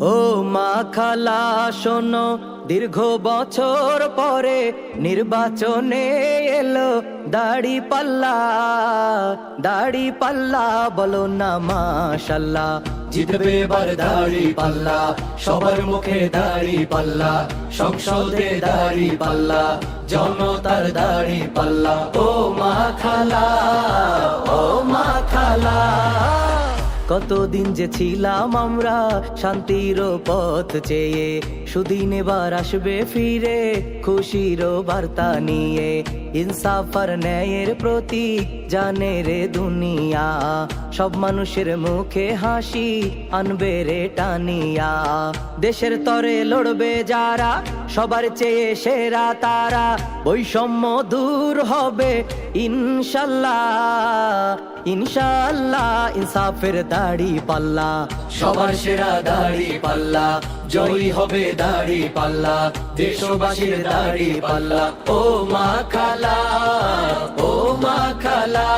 ও মা খালা, শোনো, দীর্ঘ বছর পরে নির্বাচনে এলো দাড়ি পাল্লা। দাড়ি পাল্লা বলো না, মাশাল্লাহ। জিতবে এবার দাড়ি পাল্লা, সবার মুখে দাড়ি পাল্লা, সংসদে দাড়ি পাল্লা, জনতার দাড়ি পাল্লা। ও মা খালা কতদিন যে ছিলাম আমরা শান্তির পথ চেয়ে, সুদিন এবার আসবে ফিরে, খুশির বার্তা নিয়ে। ইনসাফ আর ন্যায়ের প্রতীক জানে রে দুনিয়া। সব মানুষের মুখে হাসি আনবে রে টানিয়া। দেশের তরে লড়বে যারা সবার চেয়ে সেরা তারা বৈষম্য দূর হবে। ইনশাল্লাহ ইনশাল্লাহ, ইনসাফের দাড়ি পাল্লা। সবার সেরা দাড়ি পাল্লা, জয়ী হবে দাড়ি পাল্লা, দেশবাসীর দাড়ি পাল্লা। ও মা খালা, ও মা খালা